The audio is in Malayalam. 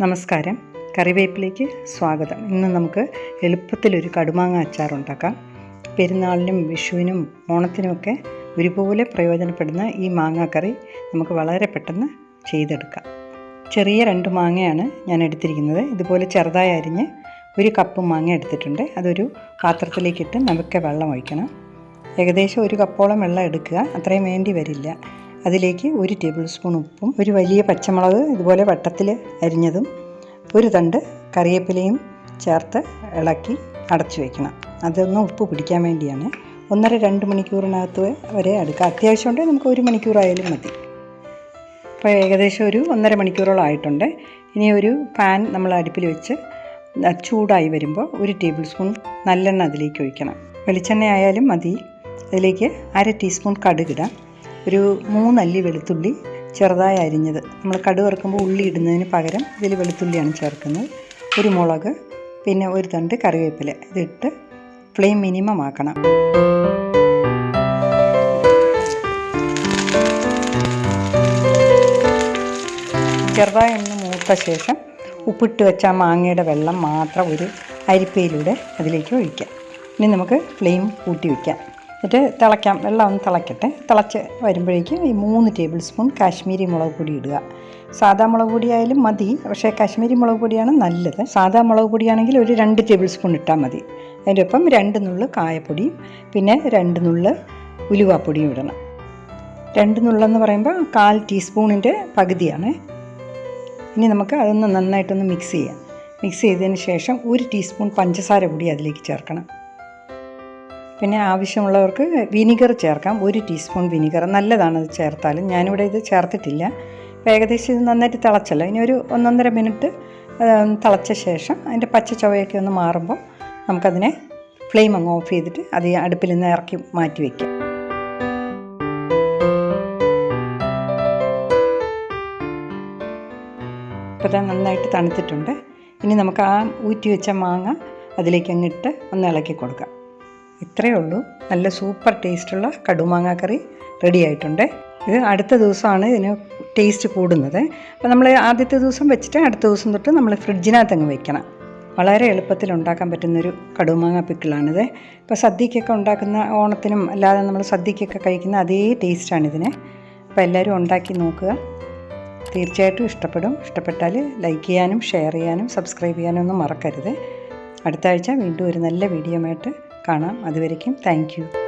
നമസ്കാരം. കറിവേപ്പിലേക്ക് സ്വാഗതം. ഇന്ന് നമുക്ക് എളുപ്പത്തിലൊരു കടുമാങ്ങ അച്ചാർ ഉണ്ടാക്കാം. പെരുന്നാളിനും വിഷുവിനും ഓണത്തിനുമൊക്കെ ഒരുപോലെ പ്രയോജനപ്പെടുന്ന ഈ മാങ്ങാക്കറി നമുക്ക് വളരെ പെട്ടെന്ന് ചെയ്തെടുക്കാം. ചെറിയ രണ്ട് മാങ്ങയാണ് ഞാൻ എടുത്തിരിക്കുന്നത്. ഇതുപോലെ ചെറുതായി അരിഞ്ഞ് ഒരു കപ്പ് മാങ്ങ എടുത്തിട്ടുണ്ട്. അതൊരു പാത്രത്തിലേക്കിട്ട് നമുക്ക് വെള്ളം ഒഴിക്കണം. ഏകദേശം ഒരു കപ്പോളം വെള്ളം എടുക്കുക. അത്രയും വേണ്ടി വരില്ല. അതിലേക്ക് ഒരു ടേബിൾ സ്പൂൺ ഉപ്പും ഒരു വലിയ പച്ചമുളക് ഇതുപോലെ വട്ടത്തിൽ അരിഞ്ഞതും ഒരു തണ്ട് കറിവേപ്പിലയും ചേർത്ത് ഇളക്കി അടച്ചു വയ്ക്കണം അതൊന്ന് ഉപ്പ് പിടിക്കാൻ വേണ്ടിയാണ്. ഒന്നര രണ്ട് മണിക്കൂറിനകത്ത് വരെ എടുക്കുക അത്യാവശ്യം ഉണ്ടെങ്കിൽ നമുക്ക് ഒരു മണിക്കൂറായാലും മതി. അപ്പോൾ ഏകദേശം ഒരു ഒന്നര മണിക്കൂറോളം ആയിട്ടുണ്ട്. ഇനി ഒരു പാൻ നമ്മൾ അടുപ്പിൽ വെച്ച് ചൂടായി വരുമ്പോൾ ഒരു ടേബിൾ സ്പൂൺ നല്ലെണ്ണ അതിലേക്ക് ഒഴിക്കണം. വെളിച്ചെണ്ണ ആയാലും മതി. അതിലേക്ക് അര ടീസ്പൂൺ കടുകിടാം ഒരു മൂന്നല്ലി വെളുത്തുള്ളി ചെറുതായി അരിഞ്ഞത്. നമ്മൾ കടുക് വറുക്കുമ്പോൾ ഉള്ളി ഇടുന്നതിന് പകരം ഇതിൽ വെളുത്തുള്ളിയാണ് ചേർക്കുന്നത്. ഒരു മുളക് പിന്നെ ഒരു തണ്ട് കറിവേപ്പില. ഇതിട്ട് ഫ്ലെയിം മിനിമം ആക്കണം. ചെറുതായി ഒന്ന് മൂത്ത ശേഷം ഉപ്പിട്ട് വെച്ച മാങ്ങയുടെ വെള്ളം മാത്രം ഒരു അരിപ്പയിലൂടെ അതിലേക്ക് ഒഴിക്കാം. ഇനി നമുക്ക് ഫ്ലെയിം കൂട്ടി വയ്ക്കാം എന്നിട്ട് തിളയ്ക്കാം. വെള്ളം ഒന്ന് തിളയ്ക്കട്ടെ തിളച്ച് വരുമ്പോഴേക്കും ഈ മൂന്ന് ടേബിൾ സ്പൂൺ കാശ്മീരി മുളക് പൊടി ഇടുക. സാധാ മുളക് പൊടി ആയാലും മതി. പക്ഷേ കാശ്മീരി മുളക് പൊടിയാണ് നല്ലത്. സാധാ മുളക് പൊടിയാണെങ്കിൽ ഒരു രണ്ട് ടേബിൾ സ്പൂൺ ഇട്ടാൽ മതി. അതിന്റെ ഒപ്പം രണ്ട് നുള്ളു കായപ്പൊടിയും പിന്നെ രണ്ട് നുള്ളു ഉലുവാപ്പൊടിയും ഇടണം. രണ്ട് നുള്ളെന്ന് പറയുമ്പോൾ കാൽ ടീസ്പൂണിന്റെ പകുതിയാണ്. ഇനി നമുക്ക് അതൊന്ന് നന്നായിട്ടൊന്ന് മിക്സ് ചെയ്യാം. മിക്സ് ചെയ്തതിന് ശേഷം ഒരു ടീസ്പൂൺ പഞ്ചസാര കൂടി അതിലേക്ക് ചേർക്കണം. പിന്നെ ആവശ്യമുള്ളവർക്ക് വിനിഗർ ചേർക്കാം. ഒരു ടീസ്പൂൺ വിനിഗർ. നല്ലതാണ് അത് ചേർത്താലും. ഞാനിവിടെ ഇത് ചേർത്തിട്ടില്ല. ഏകദേശം ഇത് നന്നായിട്ട് തിളച്ചല്ലോ. ഇനി ഒരു ഒന്നൊന്നര മിനിറ്റ് തിളച്ച ശേഷം അതിന്റെ പച്ച ചുവയൊക്കെ ഒന്ന് മാറുമ്പോൾ നമുക്കതിനെ ഫ്ലെയിം അങ്ങ് ഓഫ് ചെയ്തിട്ട് അത് അടുപ്പിൽ നിന്ന് ഇറക്കി മാറ്റി വയ്ക്കാം ഇപ്പോൾ ഇത് നന്നായിട്ട് തണുത്തിട്ടുണ്ട്. ഇനി നമുക്ക് ആ ഊറ്റി വെച്ച മാങ്ങ അതിലേക്ക് അങ്ങിട്ട് ഒന്ന് ഇളക്കി കൊടുക്കാം. ഇത്രയേ ഉള്ളൂ. നല്ല സൂപ്പർ ടേസ്റ്റുള്ള കടുമാങ്ങ കറി റെഡി ആയിട്ടുണ്ട്. ഇത് അടുത്ത ദിവസമാണ് ഇതിന് ടേസ്റ്റ് കൂടുന്നത്. അപ്പോൾ നമ്മൾ ആദ്യത്തെ ദിവസം വെച്ചിട്ട് അടുത്ത ദിവസം തൊട്ട് നമ്മൾ ഫ്രിഡ്ജിനകത്ത് അങ്ങ് വെക്കണം. വളരെ എളുപ്പത്തിൽ ഉണ്ടാക്കാൻ പറ്റുന്നൊരു കടുമാങ്ങ പിക്കിളാണിത് ഇപ്പോൾ സദ്യക്കൊക്കെ ഉണ്ടാക്കുന്ന ഓണത്തിനും അല്ലാതെ നമ്മൾ സദ്യക്കൊക്കെ കഴിക്കുന്ന അതേ ടേസ്റ്റാണ് ഇതിന്. അപ്പോൾ എല്ലാവരും ഉണ്ടാക്കി നോക്കുക. തീർച്ചയായിട്ടും ഇഷ്ടപ്പെടും. ഇഷ്ടപ്പെട്ടാൽ ലൈക്ക് ചെയ്യാനും ഷെയർ ചെയ്യാനും സബ്സ്ക്രൈബ് ചെയ്യാനും ഒന്നും മറക്കരുത്. അടുത്ത ആഴ്ച വീണ്ടും ഒരു നല്ല വീഡിയോ ആയിട്ട് കാണാം. അതുവരയ്ക്കും താങ്ക്